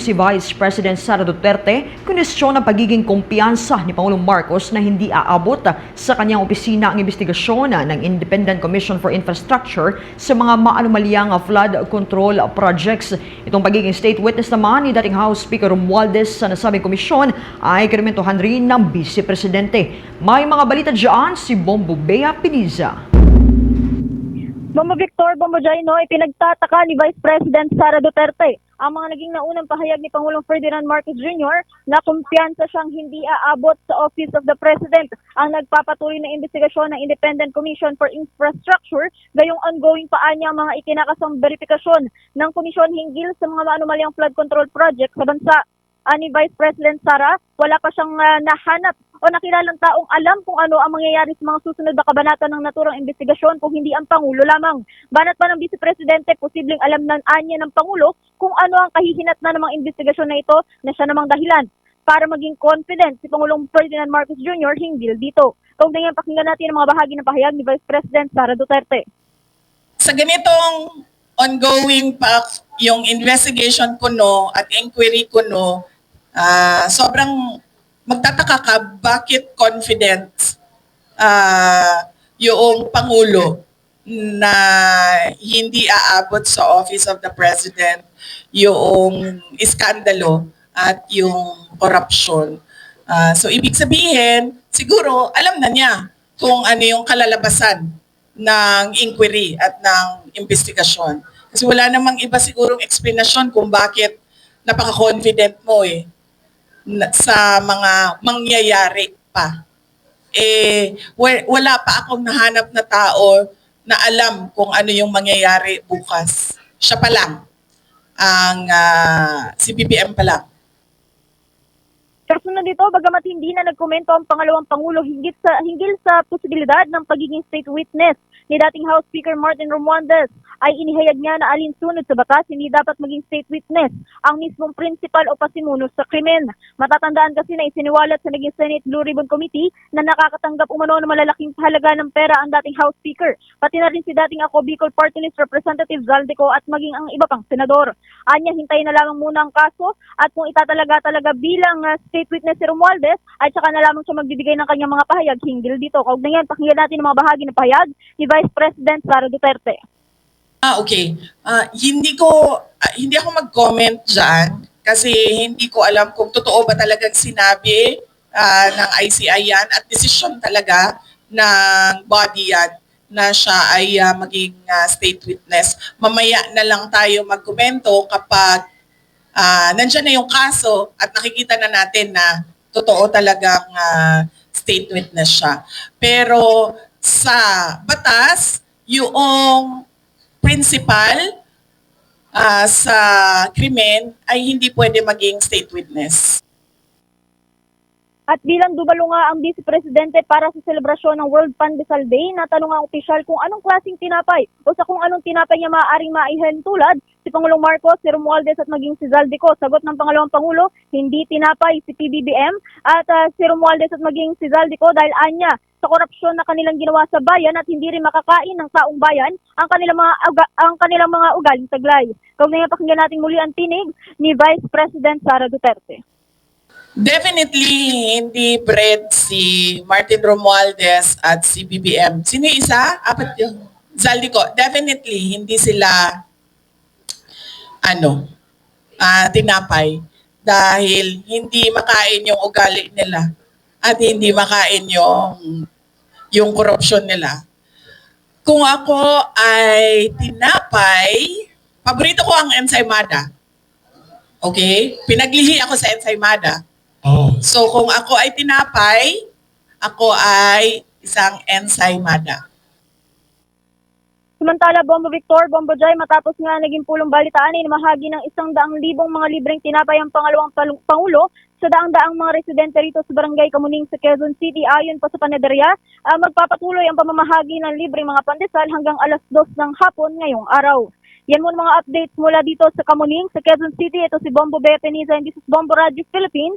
Si Vice President Sara Duterte kunesyon ang pagiging kumpiyansa ni Pangulong Marcos na hindi aabot sa kanyang opisina ang investigasyon ng Independent Commission for Infrastructure sa mga maanumalyang flood control projects. Itong pagiging state witness naman ni dating House Speaker Romualdez sa nasabing komisyon ay kinumentuhan rin ng Vice Presidente. May mga balita dyan si Bombo Bea Piniza. Bombo Victor Bombojaino ay pinagtataka ni Vice President Sara Duterte ang mga naging naunang pahayag ni Pangulong Ferdinand Marcos Jr. na kumpiyansa siyang hindi aabot sa Office of the President ang nagpapatuloy na investigasyon ng Independent Commission for Infrastructure gayong ongoing pa niya mga ikinakasang verifikasyon ng komisyon hinggil sa mga maanumalyang flood control project sa bansa. Ani Vice President Sara, wala pa siyang ah, nahanap o nakilalang taong alam kung ano ang mangyayari sa mga susunod na kabanata ng naturang investigasyon kung hindi ang Pangulo lamang. Banat pa ng Vice Presidente, posibleng alam ng anya ng Pangulo kung ano ang kahihinat na ng mga investigasyon na ito na siya namang dahilan para maging confident si Pangulong Ferdinand Marcos Jr. hinggil dito. Ganyan, pakinggan natin ang mga bahagi ng pahayag ni Vice President Sara Duterte. sa ganitong ongoing pa yung investigation ko no at inquiry ko no, ah, sobrang magtataka ka bakit confident ah, yung Pangulo na hindi aabot sa Office of the President yung iskandalo at yung corruption. Ah, so ibig sabihin, siguro alam na niya kung ano yung kalalabasan ng inquiry at ng investigasyon. Kasi wala namang iba sigurong explanation kung bakit napaka-confident mo eh sa mga mangyayari pa. Eh, wa- wala pa akong nahanap na tao na alam kung ano yung mangyayari bukas. Siya pa lang. Ang ah, si BBM pa lang. Kasunod dito, bagamat hindi na nagkomento ang pangalawang Pangulo hinggil sa, hinggil sa posibilidad ng pagiging state witness ni dating House Speaker Martin Romualdez, ay inihayag niya na alinsunod sa batas hindi dapat maging state witness ang mismong principal o pasimuno sa krimen. Matatandaan kasi na isiniwalat sa naging Senate Blue Ribbon Committee na nakakatanggap umano ng malalaking halaga ng pera ang dating House Speaker, pati na rin si dating ako Bicol Party List Representative Zaldico at maging ang iba pang senador. Anya, hintayin na lamang muna ang kaso at kung itatalaga talaga bilang uh, state witness si Romualdez, ay saka na lamang siya magbibigay ng kanyang mga pahayag hinggil dito. Kaugnayan, pakinggan natin ang mga bahagi ng pahayag ni Vice President Sara Duterte. Ah, okay. Ah, hindi ko ah, hindi ako mag-comment diyan kasi hindi ko alam kung totoo ba talagang sinabi ah, ng ICI yan at decision talaga ng body yan na siya ay ah, maging ah, state witness. Mamaya na lang tayo magkomento kapag ah, nandyan na yung kaso at nakikita na natin na totoo talagang ah, state witness siya. Pero sa batas, yung principal ah, sa krimen ay hindi pwede maging state witness. At bilang dumalo nga ang Vice Presidente para sa selebrasyon ng World Pandesal Day, natanong ang opisyal kung anong klaseng tinapay o sa kung anong tinapay niya maaaring maihen tulad si Pangulong Marcos, si Romualdez at maging si Zaldico. Sagot ng Pangalawang Pangulo, hindi tinapay si PBBM at ah, si Romualdez at maging si Zaldico dahil anya sa korupsyon na kanilang ginawa sa bayan at hindi rin makakain ng taong bayan ang kanilang mga uga- ang kanilang mga ugaling taglay. Kaugnay pakinggan natin muli ang tinig ni Vice President Sara Duterte. Definitely hindi bread si Martin Romualdez at si BBM. Sino yung isa? Apat yun. Zaldico. Definitely hindi sila ano, ah, tinapay dahil hindi makain yung ugali nila at hindi makain yung yung korupsyon nila. Kung ako ay tinapay, paborito ko ang ensaymada. Okay? Pinaglihi ako sa ensaymada. Oh. So kung ako ay tinapay, ako ay isang ensaymada. Samantala, Bombo Victor, Bombo Jai, matapos nga naging pulong balitaan ay namahagi ng isang daang libong mga libreng tinapay ang pangalawang Pangulo sa daang-daang mga residente rito sa Barangay Kamuning sa Quezon City. Ayon pa sa panaderya, ah, magpapatuloy ang pamamahagi ng libreng mga pandesal hanggang alas dos ng hapon ngayong araw. Yan muna mga updates mula dito sa Kamuning, sa Quezon City. Ito si Bombo Bea Peniza and this is Bombo Radio Philippines,